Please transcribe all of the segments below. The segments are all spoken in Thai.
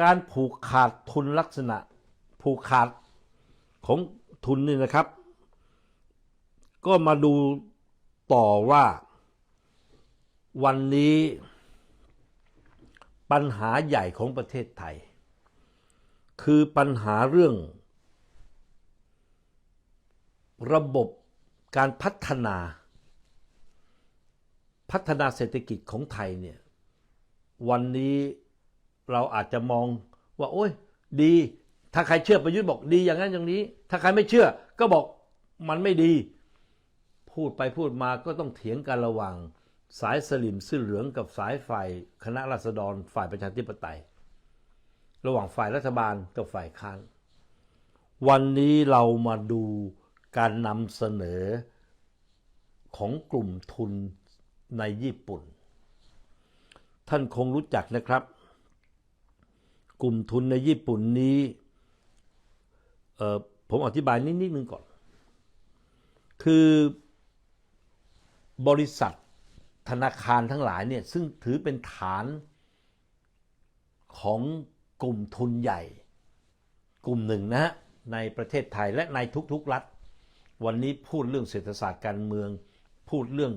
การผูกขาดทุนลักษณะ ผูกขาดของทุนนี่นะครับ ก็มาดูต่อว่า วันนี้ปัญหาใหญ่ของประเทศไทย คือปัญหาเรื่อง ระบบการพัฒนา พัฒนาเศรษฐกิจของไทยเนี่ยวันนี้ เราอาจจะมองว่า โอ้ย ดี ถ้าใครเชื่อประยุทธ์บอกดีอย่างนั้นอย่างนี้ ถ้าใครไม่เชื่อ ก็บอกมันไม่ดี พูดไปพูดมาก็ต้องเถียงกันระหว่าง สายสลิมซื่อเหลืองกับสายฝ่ายคณะราษฎรฝ่ายประชาธิปไตย ระหว่างฝ่ายรัฐบาลกับฝ่ายค้านวันนี้เรามาดูการนำเสนอของกลุ่มทุนในญี่ปุ่น ท่านคงรู้จักนะครับ กลุ่มทุนในญี่ปุ่นนี้ผมอธิบายนิดนิดนึงก่อน คือบริษัทธนาคารทั้งหลายเนี่ยซึ่งถือเป็นฐานของกลุ่มทุนใหญ่ กลุ่มหนึ่งนะฮะในประเทศไทยและในทุกๆรัฐ วันนี้พูดเรื่องเศรษฐศาสตร์การเมือง พูดเรื่อง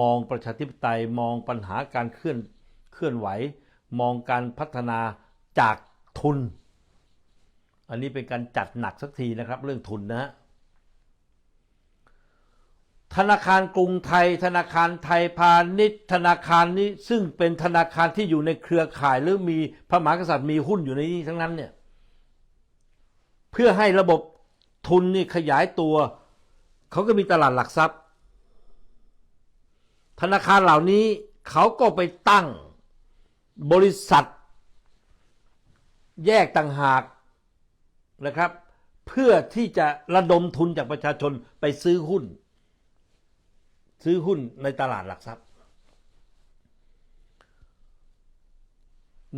มองประชาธิปไตยมองปัญหาการเคลื่อนเคลื่อนไหว มองการพัฒนา จากทุน อันนี้เป็นการจัดหนักสักทีนะครับ เรื่องทุนนะฮะธนาคารกรุงไทย ธนาคารไทยพาณิชย์ ธนาคารนี้ซึ่งเป็นธนาคารที่อยู่ในเครือข่ายหรือมีพระมหากษัตริย์มีหุ้นอยู่ในนี้ทั้งนั้นเนี่ยเพื่อให้ระบบทุนนี่ขยายตัว เขาก็มีตลาดหลักทรัพย์ ธนาคารเหล่านี้เขาก็ไปตั้งบริษัท แยกต่างหากนะครับ เพื่อที่จะระดมทุนจากประชาชนไปซื้อหุ้น ซื้อหุ้นในตลาดหลักทรัพย์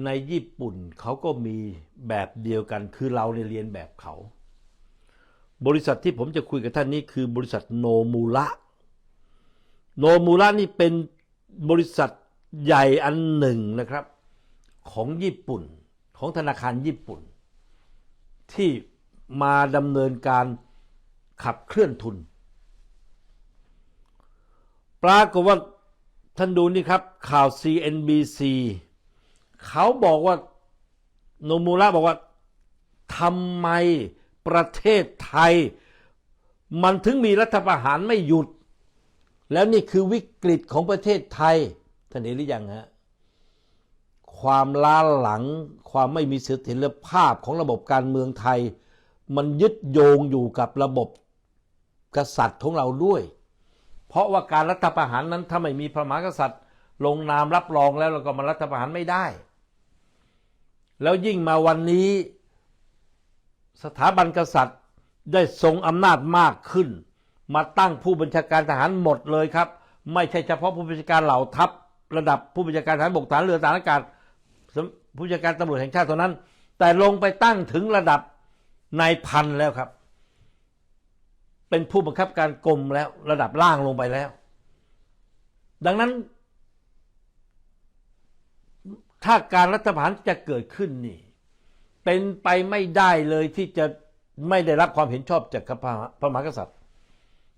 ในญี่ปุ่นเขาก็มีแบบเดียวกัน คือเราในเรียนแบบเขา บริษัทที่ผมจะคุยกับท่านนี้คือบริษัทโนมูระโนมูระนี่เป็นบริษัทใหญ่อันหนึ่งนะครับของญี่ปุ่น ของธนาคารญี่ปุ่น ที่มาดำเนินการขับเคลื่อนทุน ปรากฏว่าท่านดูนี่ครับ ข่าว CNBC เขาบอกว่าโนมูระบอกว่าทำไมประเทศไทย มันถึงมีรัฐประหารไม่หยุด แล้วนี่คือวิกฤตของประเทศไทยท่านเห็นหรือยังฮะ ความล้าหลัง ความไม่มีเสถียรภาพของระบบการเมืองไทย มันยึดโยงอยู่กับระบบกษัตริย์ของเราด้วย เพราะว่าการรัฐประหารนั้นถ้าไม่มีพระมหากษัตริย์ ลงนามรับรองแล้วเราก็มารัฐประหารไม่ได้ แล้วยิ่งมาวันนี้ สถาบันกษัตริย์ได้ทรงอำนาจมากขึ้น มาตั้งผู้บัญชาการทหารหมดเลยครับ ไม่ใช่เฉพาะผู้บัญชาการเหล่าทัพระดับผู้บัญชาการทหารบกทหารเรือทหารอากาศ ผู้บัญชาการตำรวจแห่งชาติเท่านั้น แต่ลงไปตั้งถึงระดับนายพันแล้วครับ เป็นผู้บังคับการกรมแล้วระดับล่างลงไปแล้ว ดังนั้น ถ้าการรัฐประหารจะเกิดขึ้นนี่ เป็นไปไม่ได้เลยที่จะไม่ได้รับความเห็นชอบจากพระมหากษัตริย์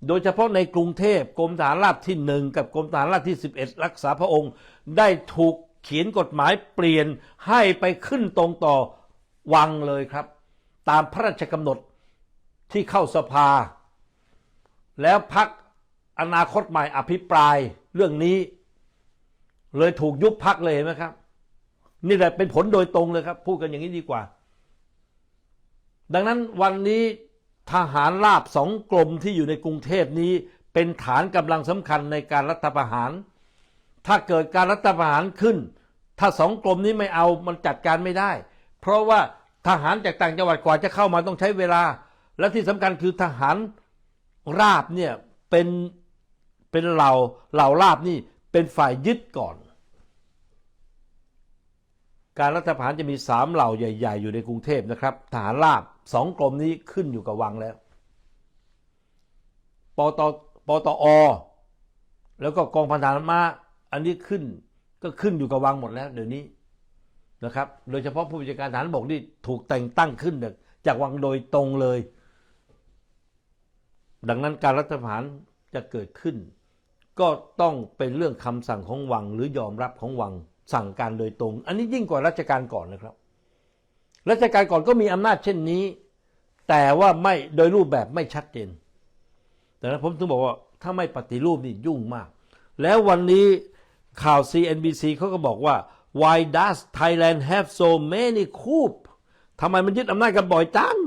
โดยเฉพาะในกรุงเทพกรมทหารราบที่หนึ่งกับกรมทหารราบที่ 11 รักษาพระองค์ได้ถูก เขียนกฎหมายเปลี่ยนให้ไปขึ้นตรงต่อวังเลยครับ ตามพระราชกำหนดที่เข้าสภา แล้วพักอนาคตใหม่อภิปรายเรื่องนี้ เลยถูกยุบพักเลยเห็นไหมครับ นี่แหละเป็นผลโดยตรงเลยครับ พูดกันอย่างนี้ดีกว่า ดังนั้นวันนี้ทหารราบสองกรมที่อยู่ในกรุงเทพนี้ เป็นฐานกำลังสำคัญในการรัฐประหาร ถ้าเกิดการรัฐประหารขึ้น ถ้าสองกรมนี้ไม่เอามันจัดการไม่ได้ เพราะว่าทหารจากต่างจังหวัดกว่าจะเข้ามาต้องใช้เวลา และที่สำคัญคือทหารราบเนี่ยเป็นเป็นเหล่าเหล่าราบนี่เป็นฝ่ายยึดก่อน การรัฐประหารจะมีสามเหล่าใหญ่ ๆ อยู่ในกรุงเทพนะครับ ทหารราบสองกรมนี้ขึ้นอยู่กับวังแล้วปตปตอ แล้วก็กองพันทหารม้า อันนี้ขึ้นก็ขึ้นอยู่กับวังหมดแล้ว เดี๋ยวนี้นะครับ โดยเฉพาะผู้บัญชาการทหารบกนี่ถูกแต่งตั้งขึ้นจากวังโดยตรงเลย ดังนั้นการรัฐประหารจะเกิดขึ้น ก็ต้องเป็นเรื่องคำสั่งของวัง หรือยอมรับของวังสั่งการโดยตรง อันนี้ยิ่งกว่ารัชการก่อนนะครับรัชการก่อนก็มีอำนาจเช่นนี้ แต่ว่าไม่โดยรูปแบบไม่ชัดเจนแต่นั้นผมถึงบอกว่าถ้าไม่ปฏิรูปนี่ยุ่งมาก แล้ววันนี้ ข่าว CNBC เขาก็บอกว่า why does Thailand have so many coup ทำไมมันยึดอำนาจกันบ่อยจัง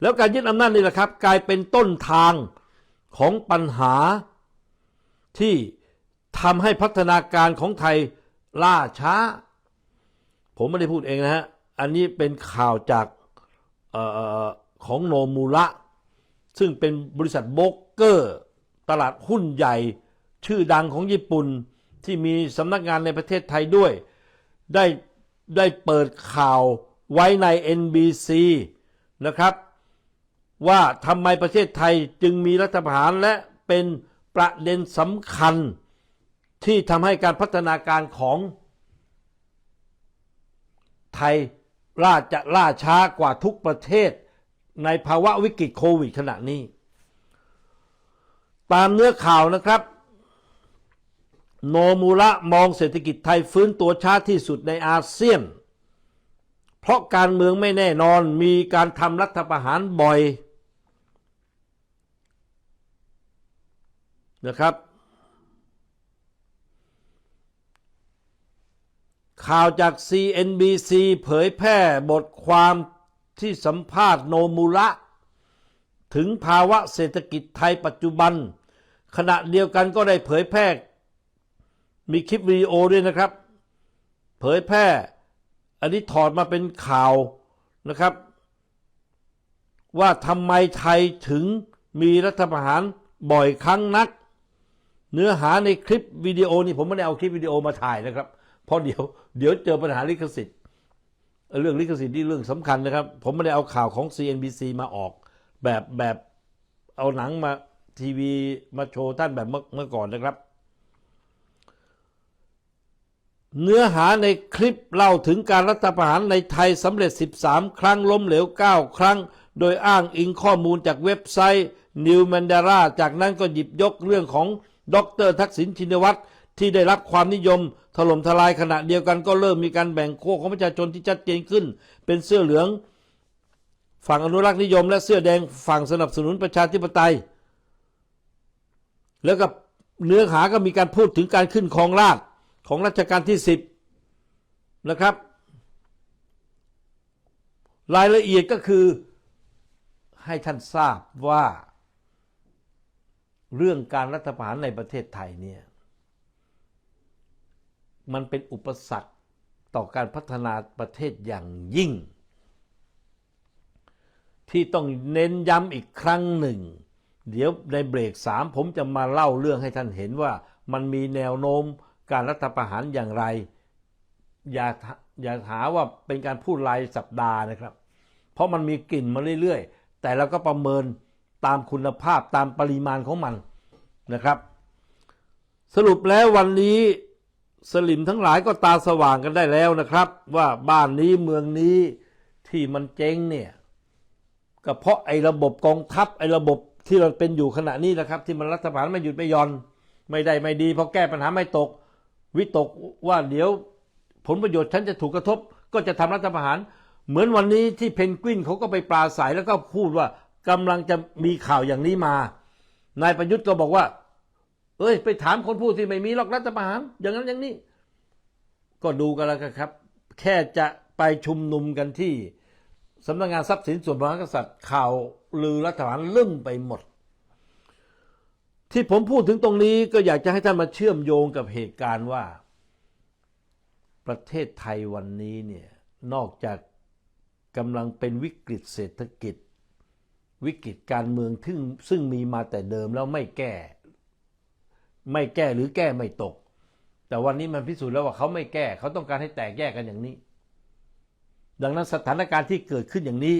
แล้วการยึดอำนาจนี่แหละครับ กลายเป็นต้นทางของปัญหาที่ทำให้พัฒนาการของไทยล่าช้า ผมไม่ได้พูดเองนะฮะ อันนี้เป็นข่าวจากออของโนมูระ ซึ่งเป็นบริษัทโบกเกอร์ ตลาดหุ้นใหญ่ ชื่อดังของญี่ปุ่นที่มีสำนักงานในประเทศไทยด้วย ได้ได้เปิดข่าวไว้ใน NBC นะครับ ว่าทำไมประเทศไทยจึงมีรัฐประหารและเป็นประเด็นสำคัญที่ทำให้การพัฒนาการของไทยล่าจะล่าช้ากว่าทุกประเทศในภาวะวิกฤตโควิดขณะนี้ ตามเนื้อข่าวนะครับ โนมูระมองเศรษฐกิจไทยฟื้นตัวช้าที่สุดในอาเซียน เพราะการเมืองไม่แน่นอนมีการทำรัฐประหารบ่อยนะครับ ข่าวจาก CNBC เผยแพร่บทความที่สัมภาษณ์โนมูระ ถึงภาวะเศรษฐกิจไทยปัจจุบัน ขณะเดียวกันก็ได้เผยแพร่ มีคลิปวิดีโอด้วยนะครับ เผยแพร่ อันนี้ถอดมาเป็นข่าวนะครับ ว่าทำไมไทยถึงมีรัฐประหารบ่อยครั้งนัก เนื้อหาในคลิปวิดีโอนี่ผมไม่ได้เอาคลิปวิดีโอมาถ่ายนะครับ เพราะเดี๋ยวเดี๋ยวเจอปัญหาลิขสิทธิ์ เรื่องลิขสิทธิ์นี่เรื่องสำคัญนะครับ ผมไม่ได้เอาข่าวของ CNBC มาออกแบบแบบเอาหนังมาทีวีมาโชว์ท่านแบบเมื่อเมื่อก่อนนะครับ เนื้อหาในคลิปเล่าถึงการรัฐประหารในไทยสำเร็จ 13 ครั้งล้มเหลว 9 ครั้ง โดยอ้างอิงข้อมูลจากเว็บไซต์ New Mandara จากนั้นก็หยิบยกเรื่องของดรทักษิณชินวัตรที่ได้รับความนิยม ถล่มทลายขณะเดียวกันก็เริ่มมีการแบ่งโคของประชาชนที่ชัดเจนขึ้น เป็นเสื้อเหลือง ฝั่งอนุรักษ์นิยม และเสื้อแดงฝั่งสนับสนุนประชาธิปไตย แล้วก็เนื้อหาก็มีการพูดถึงการขึ้นครองราช ของรัชกาลที่สิบนะครับ รายละเอียดก็คือให้ท่านทราบว่า เรื่องการรัฐประหารในประเทศไทยเนี่ยมันเป็นอุปสรรคต่อการพัฒนาประเทศอย่างยิ่ง ที่ต้องเน้นย้ำอีกครั้งหนึ่ง เดี๋ยวในเบรกสามผมจะมาเล่าเรื่องให้ท่านเห็นว่ามันมีแนวโน้ม การรัฐประหารอย่างไร อย่าอย่าหาว่าเป็นการพูดรายสัปดาห์นะครับ เพราะมันมีกลิ่นมาเรื่อยๆ แต่เราก็ประเมินตามคุณภาพตามปริมาณของมันนะครับ สรุปแล้ววันนี้สลิมทั้งหลายก็ตาสว่างกันได้แล้วนะครับ ว่าบ้านนี้เมืองนี้ที่มันเจ๊งเนี่ยก็เพราะไอ้ระบบกองทัพไอ้ระบบที่เราเป็นอยู่ขณะนี้นะครับ ที่มันรัฐประหารไม่หยุดไม่ย่อน ไม่ได้ไม่ดีพอแก้ปัญหาไม่ตก วิตกว่าเดี๋ยวผลประโยชน์ฉันจะถูกกระทบ ก็จะทำรัฐประหาร เหมือนวันนี้ที่เพนกวินเขาก็ไปปราศัยแล้วก็พูดว่ากำลังจะมีข่าวอย่างนี้มา นายประยุทธ์ก็บอกว่า เอ้ย ไปถามคนพูดที่ไม่มีหรอกรัฐประหาร อย่างนั้นอย่างนี้ ก็ดูกันแล้วครับ แค่จะไปชุมนุมกันที่สำนักงานทรัพย์สินส่วนพระมหากษัตริย์ข่าวลือรัฐประหารลึ่มไปหมด ที่ผมพูดถึงตรงนี้ก็อยากจะให้ท่านมาเชื่อมโยงกับเหตุการณ์ว่า ประเทศไทยวันนี้เนี่ยนอกจากกำลังเป็นวิกฤตเศรษฐกิจ วิกฤตการเมืองซึ่งซึ่งมีมาแต่เดิมแล้วไม่แก้ ไม่แก้หรือแก้ไม่ตก แต่วันนี้มันพิสูจน์แล้วว่าเขาไม่แก้เขาต้องการให้แตกแยกกันอย่างนี้ ดังนั้นสถานการณ์ที่เกิดขึ้นอย่างนี้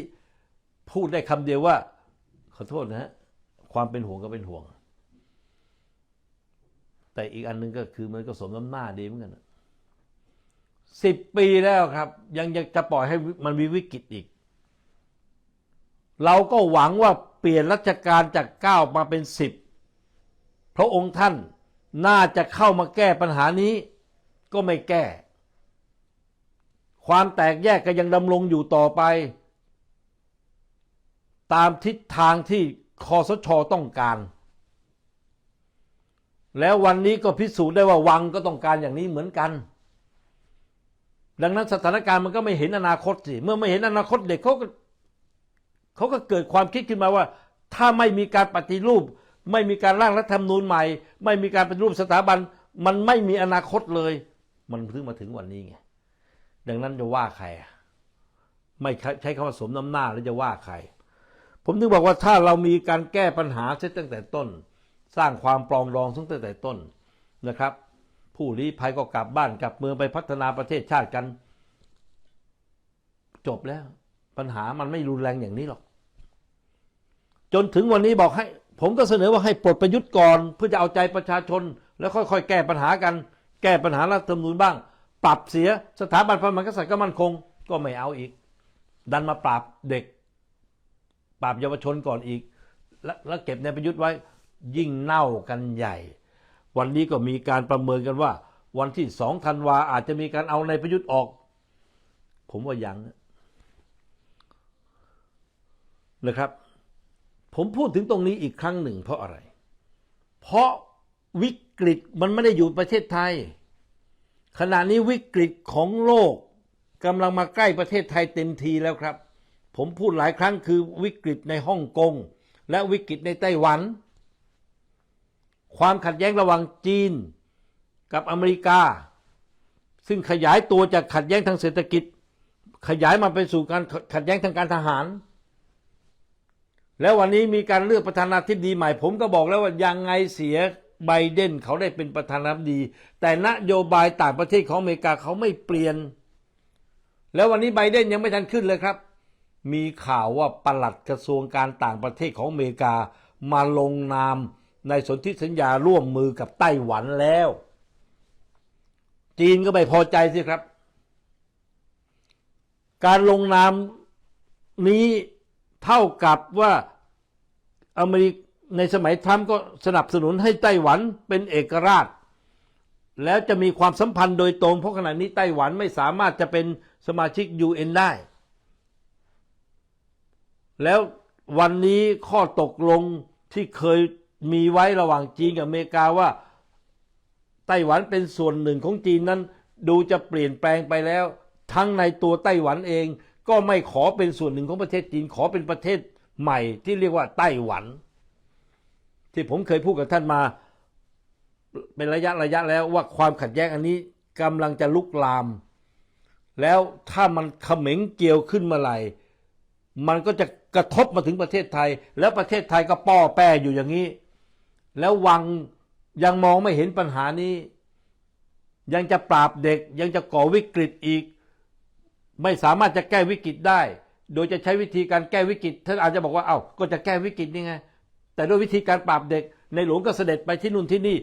พูดได้คำเดียวว่า ขอโทษนะฮะความเป็นห่วงก็เป็นห่วง แต่อีกอันหนึงก็คือมันก็สมน้ำหน้าดีเหมือนกันสิบปีแล้วครับยังยังจะปล่อยให้มันมีวิกฤตอีก เราก็หวังว่าเปลี่ยนรัชการจากเก้ามาเป็นสิบพระองค์ท่านน่าจะเข้ามาแก้ปัญหานี้ ก็ไม่แก้ ความแตกแยกก็ยังดำรงอยู่ต่อไป ตามทิศทางที่คอสชต้องการ แล้ววันนี้ก็พิสูจน์ได้ว่าวังก็ต้องการอย่างนี้เหมือนกัน ดังนั้นสถานการณ์มันก็ไม่เห็นอนาคตสิเมื่อไม่เห็นอนาคตเด็กเขาก็เขาก็เกิดความคิดขึ้นมาว่า ถ้าไม่มีการปฏิรูป ไม่มีการร่างรัฐธรรมนูญใหม่ ไม่มีการปฏิรูปสถาบัน มันไม่มีอนาคตเลย มันเพิ่งมาถึงวันนี้ไงดังนั้นจะว่าใคร ไม่ใช้คำว่าสมน้ำหน้าแล้วจะว่าใคร ผมถึงบอกว่าถ้าเรามีการแก้ปัญหาเสียตั้งแต่ต้น สร้างความปรองดองตั้งแต่ต้นนะครับ ผู้ลี้ภัยก็กลับบ้านกลับเมืองไปพัฒนาประเทศชาติกัน จบแล้ว ปัญหามันไม่รุนแรงอย่างนี้หรอก จนถึงวันนี้บอกให้ ผมก็เสนอว่าให้ปลดประยุทธ์ก่อน เพื่อจะเอาใจประชาชน แล้วค่อยๆ แก้ปัญหากัน แก้ปัญหารัฐธรรมนูญบ้าง ปรับเสียสถาบันพระมหากษัตริย์ก็มั่นคง ก็ไม่เอาอีก ดันมาปราบเด็ก ปราบเยาวชนก่อนอีก แล้วแล้วเก็บในประยุทธ์ไว้ ยิ่งเน่ากันใหญ่ วันนี้ก็มีการประเมินกันว่า วันที่สองธันวาอาจจะมีการเอาในประยุทธ์ออก ผมว่ายังนะนะครับ ผมพูดถึงตรงนี้อีกครั้งหนึ่งเพราะอะไร เพราะวิกฤตมันไม่ได้อยู่ประเทศไทย ขณะนี้วิกฤตของโลกกำลังมาใกล้ประเทศไทยเต็มทีแล้วครับ ผมพูดหลายครั้งคือวิกฤตในฮ่องกงและวิกฤตในไต้หวัน ความขัดแย้งระหว่างจีนกับอเมริกา ซึ่งขยายตัวจากขัดแย้งทางเศรษฐกิจ ขยายมาไปสู่การขัดแย้งทางการทหาร แล้ววันนี้มีการเลือกประธานาธิบดีใหม่ ผมก็บอกแล้วว่ายังไงเสียไบเดนเขาได้เป็นประธานาธิบดี แต่นโยบายต่างประเทศของอเมริกาเขาไม่เปลี่ยน แล้ววันนี้ไบเดนยังไม่ทันขึ้นเลยครับ มีข่าวว่าปลัดกระทรวงการต่างประเทศของอเมริกามาลงนาม ในสนธิสัญญาร่วมมือกับไต้หวันแล้ว จีนก็ไม่พอใจสิครับ การลงนามนี้เท่ากับว่าอเมริกในสมัยทรัมป์ก็สนับสนุนให้ไต้หวันเป็นเอกราช แล้วจะมีความสัมพันธ์โดยตรง เพราะขณะนี้ไต้หวันไม่สามารถจะเป็นสมาชิก UN ได้ แล้ววันนี้ข้อตกลงที่เคย มีไว้ระหว่างจีนกับอเมริกาว่า ไต้หวันเป็นส่วนหนึ่งของจีนนั้น ดูจะเปลี่ยนแปลงไปแล้ว ทั้งในตัวไต้หวันเอง ก็ไม่ขอเป็นส่วนหนึ่งของประเทศจีนขอเป็นประเทศใหม่ที่เรียกว่าไต้หวัน ที่ผมเคยพูดกับท่านมา เป็นระยะระยะแล้วว่าความขัดแย้งอันนี้กำลังจะลุกลาม แล้วถ้ามันเขม็งเกี่ยวขึ้นเมื่อไหร่มันก็จะกระทบมาถึงประเทศไทย แล้วประเทศไทยก็ป้อแป้อยู่อย่างนี้ แล้ววังยังมองไม่เห็นปัญหานี้ ยังจะปราบเด็กยังจะก่อวิกฤตอีก ไม่สามารถจะแก้วิกฤตได้ โดยจะใช้วิธีการแก้วิกฤตท่านอาจจะบอกว่าเอา้าก็จะแก้วิกฤตนี่ไง แต่ด้วยวิธีการปราบเด็ก ในหลวงก็เสด็จไปที่นู่นที่นี่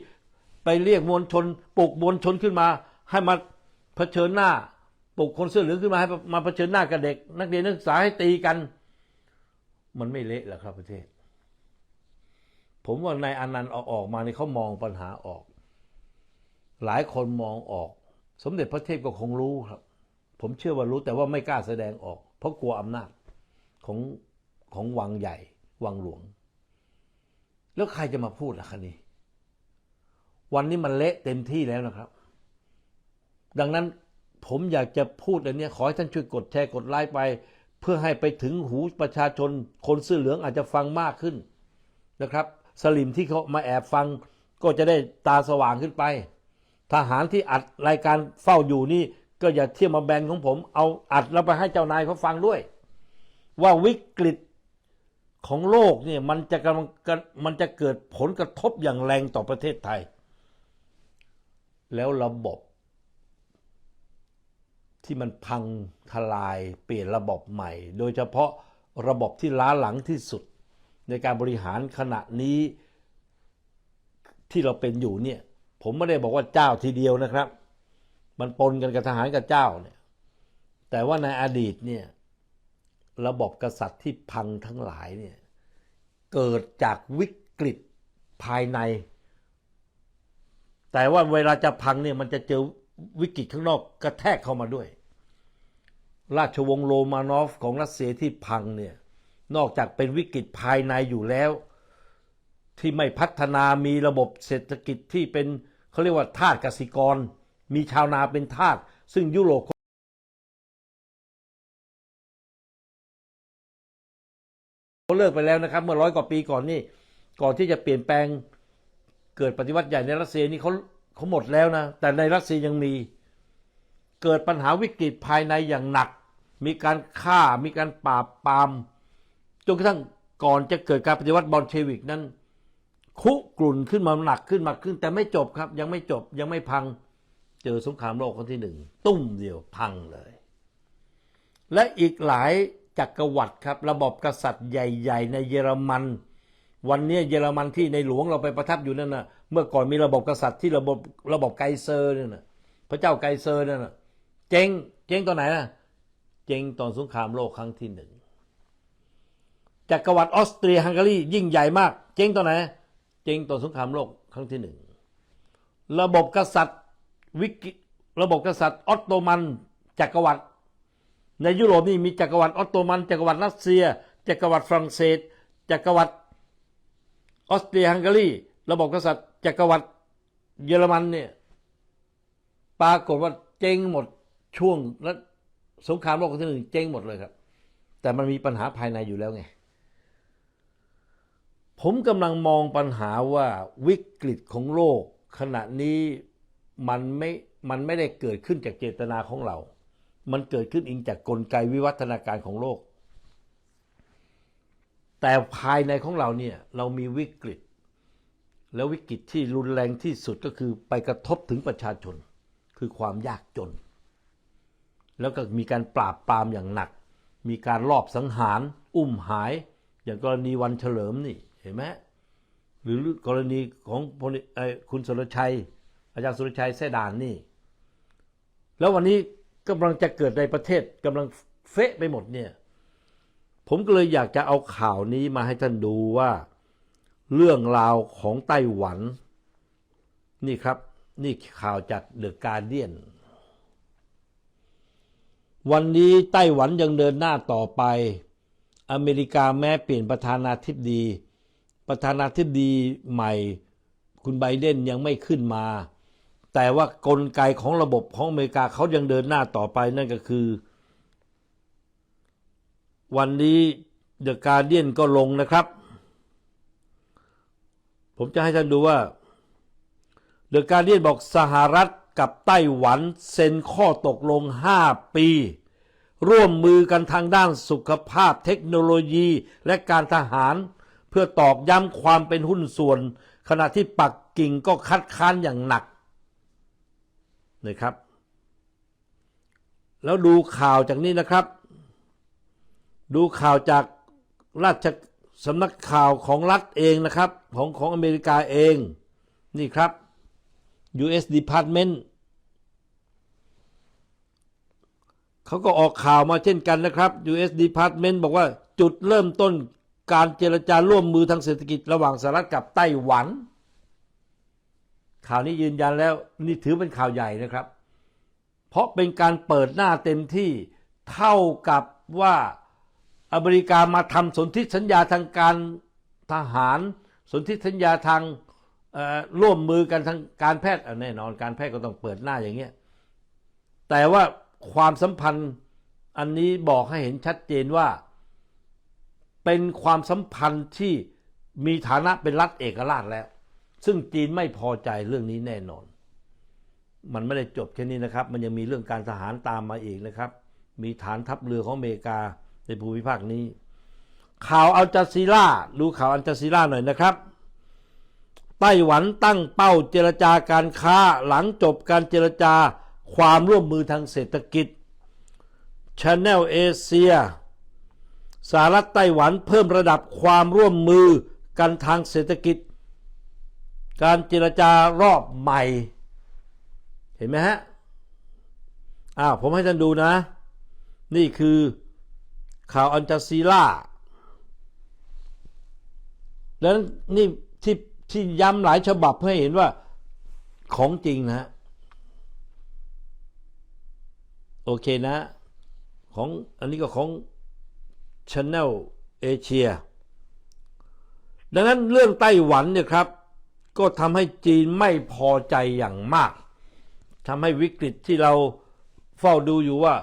ไปเรียกมวลชนปลุกมวลชนขึ้นมา ให้มาเผชิญหน้าปลุกคนเสื้อเหลืองขึ้นมาให้มาเผชิญหน้ากับเด็ก นักเรียนนักศึกษาให้ตีกัน มันไม่เละหรอครับประเทศ ผมว่านายอนันต์เอาออกมาเนี่ยเขามองปัญหาออก หลายคนมองออก สมเด็จพระเทพก็คงรู้ครับ ผมเชื่อว่ารู้แต่ว่าไม่กล้าแสดงออก เพราะกลัวอำนาจของของวังใหญ่ วังหลวง แล้วใครจะมาพูดล่ะคะนี่วันนี้มันเละเต็มที่แล้วนะครับ ดังนั้นผมอยากจะพูดอันนี้ขอให้ท่านช่วยกดแชร์กดไลค์ไป เพื่อให้ไปถึงหูประชาชนคนเสื้อเหลืองอาจจะฟังมากขึ้นนะครับ สลิมที่เขามาแอบฟัง ก็จะได้ตาสว่างขึ้นไป ทหารที่อัดรายการเฝ้าอยู่นี่ ก็อย่าเที่ยวมาแบนของผม เอาอัดแล้วไปให้เจ้านายเขาฟังด้วย ว่าวิกฤตของโลกเนี่ยมันจะกำลังมันจะเกิดผลกระทบอย่างแรงต่อประเทศไทย แล้วระบบ ที่มันพังทลายเปลี่ยนระบบใหม่ โดยเฉพาะระบบที่ล้าหลังที่สุด ในการบริหารขณะนี้ที่เราเป็นอยู่เนี่ย ผมไม่ได้บอกว่าเจ้าทีเดียวนะครับ มันปนกันกับทหารกับเจ้าเนี่ย แต่ว่าในอดีตเนี่ยระบบกษัตริย์ที่พังทั้งหลายเนี่ยเกิดจากวิกฤตภายใน แต่ว่าเวลาจะพังเนี่ยมันจะเจอวิกฤตข้างนอกกระแทกเข้ามาด้วย ราชวงศ์โรมานอฟของรัสเซียที่พังเนี่ย นอกจากเป็นวิกฤตภายในอยู่แล้ว ที่ไม่พัฒนามีระบบเศรษฐกิจที่เป็นเขาเรียกว่าทาสกสิกร มีชาวนาเป็นทาสซึ่งยุโรปเขาเลิกไปแล้วนะครับ เมื่อร้อยกว่าปีก่อนนี่ก่อนที่จะเปลี่ยนแปลงเกิดปฏิวัติใหญ่ในรัสเซียนี่เขาเขาหมดแล้วนะ แต่ในรัสเซียยังมีเกิดปัญหาวิกฤตภายในอย่างหนัก มีการฆ่ามีการปราบปราม จนกระทั่งก่อนจะเกิดการปฏิวัติบอลเชวิกนั้น คุกรุ่นขึ้นมาหนักขึ้นมาขึ้น แต่ไม่จบครับ ยังไม่จบยังไม่พังเจอสงครามโลกครั้งที่หนึ่งตุ้มเดียวพังเลย และอีกหลายจักรวรรดิครับ ระบบกษัตริย์ใหญ่ ๆ ในเยอรมัน วันนี้เยอรมันที่ในหลวงเราไปประทับอยู่นั่นนะเมื่อก่อนมีระบบกษัตริย์ที่ระบบระบบไกเซอร์เนี่ยนะพระเจ้าไกเซอร์นั่นนะเจ๊งเจ๊งตอนไหนนะเจ๊งตอนสงครามโลกครั้งที่หนึ่ง จักรวรรดิออสเตรียฮังการียิ่งใหญ่มาก เจ๊งตอนไหน เจ๊งตอนสงครามโลกครั้งที่หนึ่งระบบกษัตริย์วิกระบบกษัตริย์ออตโตมันจักรวรรดิในยุโรปนี่มีจักรวรรดิออตโตมันจักรวรรดิรัสเซีย จักรวรรดิฝรั่งเศส จักรวรรดิออสเตรียฮังการีระบบกษัตริย์จักรวรรดิเยอรมันเนี่ยปรากฏว่าเจ๊งหมดช่วงและสงครามโลกครั้งที่หนึ่งเจ๊งหมดเลยครับ แต่มันมีปัญหาภายในอยู่แล้วไง ผมกำลังมองปัญหาว่าวิกฤตของโลก ขณะนี้มันไม่มันไม่ได้เกิดขึ้นจากเจตนาของเรา มันเกิดขึ้นอิงจากกลไกวิวัฒนาการของโลก แต่ภายในของเราเนี่ยเรามีวิกฤต แล้ววิกฤตที่รุนแรงที่สุดก็คือไปกระทบถึงประชาชน คือความยากจน แล้วก็มีการปราบปรามอย่างหนัก มีการลอบสังหาร อุ้มหาย อย่างกรณีวันเฉลิมนี่ ห็นไหมหรือกรณีของคุณสุรชัย อาจารย์สุรชัยแท่ด่านนี่ แล้ววันนี้กำลังจะเกิดในประเทศกำลังเฟะไปหมดเนี่ย ผมก็เลยอยากจะเอาข่าวนี้มาให้ท่านดูว่า เรื่องราวของไต้หวัน นี่ครับ นี่ข่าวจากเดอะการเดียนวันนี้ไต้หวันยังเดินหน้าต่อไป อเมริกาแม้เปลี่ยนประธานาธิบดี ประธานาธิบดีใหม่ คุณไบเดนยังไม่ขึ้นมา แต่ว่ากลไกของระบบของอเมริกาเขายังเดินหน้าต่อไปนั่นก็คือ วันนี้เดอะการเดียนก็ลงนะครับ ผมจะให้ท่านดูว่าเดอะการเดียนบอกสหรัฐกับไต้หวันเซ็นข้อตกลง 5 ปี ร่วมมือกันทางด้านสุขภาพเทคโนโลยีและการทหาร เพื่อตอกย้ำความเป็นหุ้นส่วน ขณะที่ปักกิ่งก็คัดค้านอย่างหนักนะครับ แล้วดูข่าวจากนี้นะครับ ดูข่าวจากราชสำนักข่าวของรัฐเองนะครับ ของของอเมริกาเอง นี่ครับ U.S. Department เขาก็ออกข่าวมาเช่นกันนะครับ U.S. Department บอกว่าจุดเริ่มต้น การเจรจาร่วมมือทางเศรษฐกิจระหว่างสหรัฐกับไต้หวัน ข่าวนี้ยืนยันแล้วนี่ถือเป็นข่าวใหญ่นะครับ เพราะเป็นการเปิดหน้าเต็มที่เท่ากับว่าอเมริกามาทำสนธิสัญญาทางการทหาร สนธิสัญญาทางร่วมมือกันทางการแพทย์แน่นอนการแพทย์ก็ต้องเปิดหน้าอย่างเงี้ยแต่ว่าความสัมพันธ์อันนี้บอกให้เห็นชัดเจนว่า เป็นความสัมพันธ์ที่มีฐานะเป็นรัฐเอกราชแล้ว ซึ่งจีนไม่พอใจเรื่องนี้แน่นอน มันไม่ได้จบแค่นี้นะครับ มันยังมีเรื่องการทหารตามมาอีกนะครับ มีฐานทัพเรือของอเมริกาในภูมิภาคนี้ ข่าวอัลจาซีล่าดูข่าวอัลจาซีล่าหน่อยนะครับไต้หวันตั้งเป้าเจรจาการค้าหลังจบการเจรจาความร่วมมือทางเศรษฐกิจ Channel เอเชีย สหรัฐไต้หวันเพิ่มระดับความร่วมมือกันทางเศรษฐกิจ การเจรจารอบใหม่ เห็นไหมฮะอ้าวผมให้ท่านดูนะ นี่คือข่าวอันจาซีล่าแล้วนี่ที่ที่ย้ำหลายฉบับเพื่อให้เห็นว่าของจริงนะ โอเคนะ ของอันนี้ก็ของ Channel เอเชียดังนั้นเรื่องไต้หวันเนี่ยครับ ก็ทำให้จีนไม่พอใจอย่างมากทำให้วิกฤตที่เราเฝ้าดูอยู่ว่า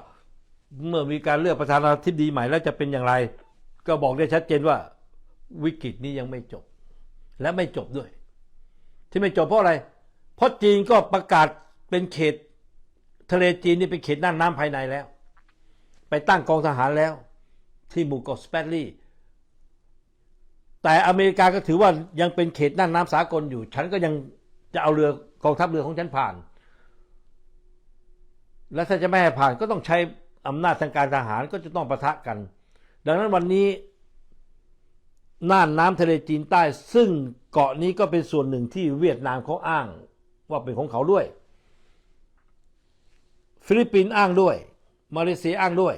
เมื่อมีการเลือกประธานาธิบดีใหม่แล้วจะเป็นอย่างไร ก็บอกได้ชัดเจนว่าวิกฤตนี้ยังไม่จบ และไม่จบด้วย ที่ไม่จบเพราะอะไร เพราะจีนก็ประกาศเป็นเขต ทะเลจีนนี่เป็นเขตน่านน้ำภายในแล้ว ไปตั้งกองทหารแล้ว ที่หมู่เกาะสเปรลี่แต่อเมริกาก็ถือว่ายังเป็นเขตน่านน้ำสากลอยู่ ฉันก็ยังจะเอาเรือกองทัพเรือของฉันผ่าน และถ้าจะไม่ให้ผ่านก็ต้องใช้อำนาจทางการทหารก็จะต้องประทะกัน ดังนั้นวันนี้น่านน้ำทะเลจีนใต้ ซึ่งเกาะนี้ก็เป็นส่วนหนึ่งที่เวียดนามเขาอ้าง ว่าเป็นของเขาด้วย ฟิลิปปินส์อ้างด้วย มาเลเซียอ้างด้วย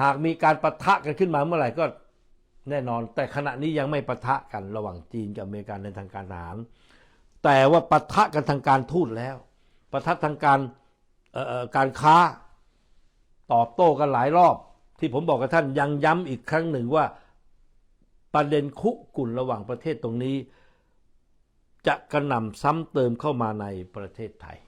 หากมีการปะทะกันขึ้นมาเมื่อไหร่ก็แน่นอน แต่ขณะนี้ยังไม่ปะทะกันระหว่างจีนกับอเมริกาในทางการทหาร แต่ว่าปะทะกันทางการทูตแล้วปะทะทางการการค้าตอบโต้กันหลายรอบ ที่ผมบอกกับท่านยังย้ำอีกครั้งหนึ่งว่าประเด็นคุกุ่นระหว่างประเทศตรงนี้ จะกระหน่ำซ้ำเติมเข้ามาในประเทศไทย